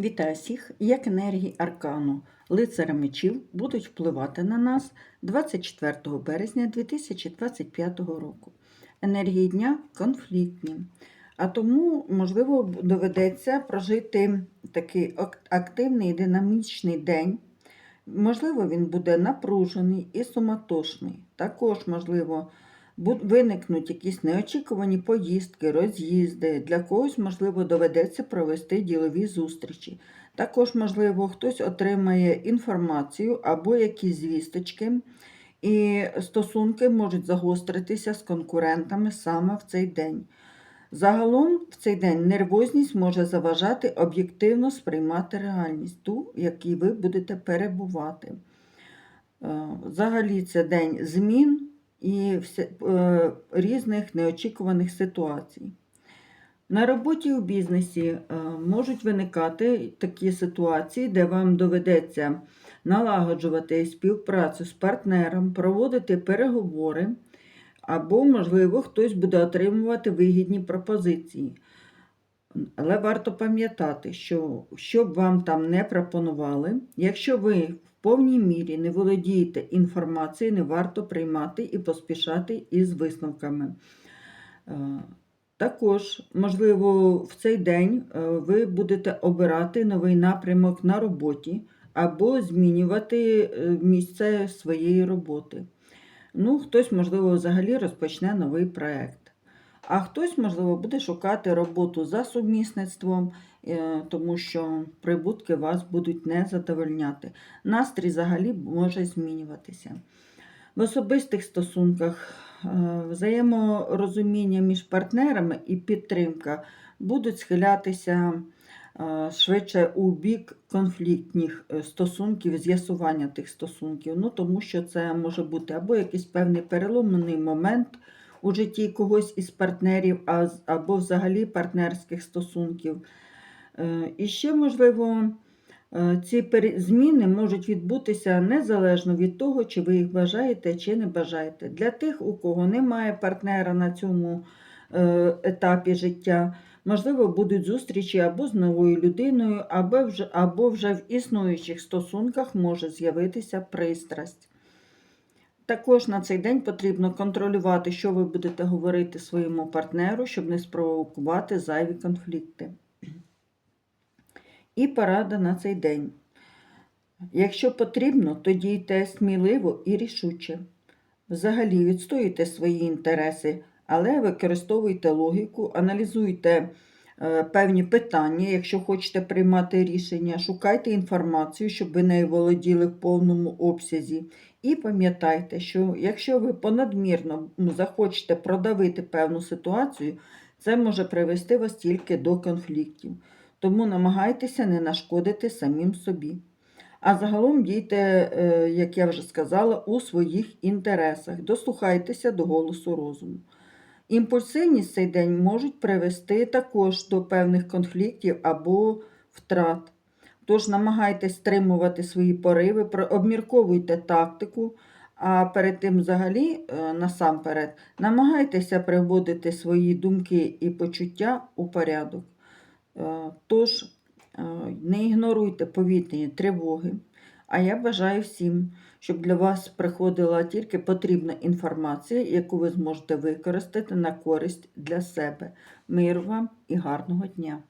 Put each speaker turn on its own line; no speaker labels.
Вітаю всіх! Як енергії аркану лицаря мечів будуть впливати на нас 24 березня 2025 року. Енергії дня конфліктні, а тому, можливо, доведеться прожити такий активний динамічний день. Можливо, він буде напружений і суматошний. Також, можливо, виникнуть якісь неочікувані поїздки, роз'їзди. Для когось, можливо, доведеться провести ділові зустрічі. Також, можливо, хтось отримає інформацію або якісь звісточки, і стосунки можуть загостритися з конкурентами саме в цей день. Загалом в цей день нервозність може заважати об'єктивно сприймати реальність, ту, в якій ви будете перебувати. Е, Взагалі це день змін і е, різних неочікуваних ситуацій. На роботі у бізнесі е, можуть виникати такі ситуації, де вам доведеться налагоджувати співпрацю з партнером, проводити переговори, або, можливо, хтось буде отримувати вигідні пропозиції. Але варто пам'ятати, що що б вам там не пропонували, якщо ви повній мірі не володієте інформацією, не варто приймати і поспішати із висновками. Е, Також, можливо, в цей день е, ви будете обирати новий напрямок на роботі або змінювати е, місце своєї роботи. Ну, хтось, можливо, взагалі розпочне новий проєкт. А хтось, можливо, буде шукати роботу за сумісництвом, е, тому що прибутки вас будуть не задовольняти. Настрій взагалі може змінюватися. В особистих стосунках е, взаєморозуміння між партнерами і підтримка будуть схилятися е, швидше у бік конфліктних стосунків, з'ясування тих стосунків. Ну, тому що це може бути або якийсь певний переломний момент у житті когось із партнерів, або взагалі партнерських стосунків. Е, І ще, можливо, е, ці зміни можуть відбутися незалежно від того, чи ви їх бажаєте, чи не бажаєте. Для тих, у кого немає партнера на цьому е, етапі життя, можливо, будуть зустрічі або з новою людиною, або вже, або вже в існуючих стосунках може з'явитися пристрасть. Також на цей день потрібно контролювати, що ви будете говорити своєму партнеру, щоб не спровокувати зайві конфлікти. І порада на цей день. Якщо потрібно, то дійте сміливо і рішуче. Взагалі відстоюйте свої інтереси, але використовуйте логіку, аналізуйте певні питання, якщо хочете приймати рішення, шукайте інформацію, щоб ви нею володіли в повному обсязі. І пам'ятайте, що якщо ви понадмірно захочете продавити певну ситуацію, це може привести вас тільки до конфліктів. Тому намагайтеся не нашкодити самим собі. А загалом дійте, е, як я вже сказала, у своїх інтересах. Дослухайтеся до голосу розуму. Імпульсивність цей день можуть привести також до певних конфліктів або втрат. Тож намагайтесь стримувати свої пориви, обмірковуйте тактику, а перед тим взагалі, е, насамперед, намагайтеся приводити свої думки і почуття у порядок. Е, Тож е, не ігноруйте повітряні тривоги. А я бажаю всім, щоб для вас приходила тільки потрібна інформація, яку ви зможете використати на користь для себе. Миру вам і гарного дня!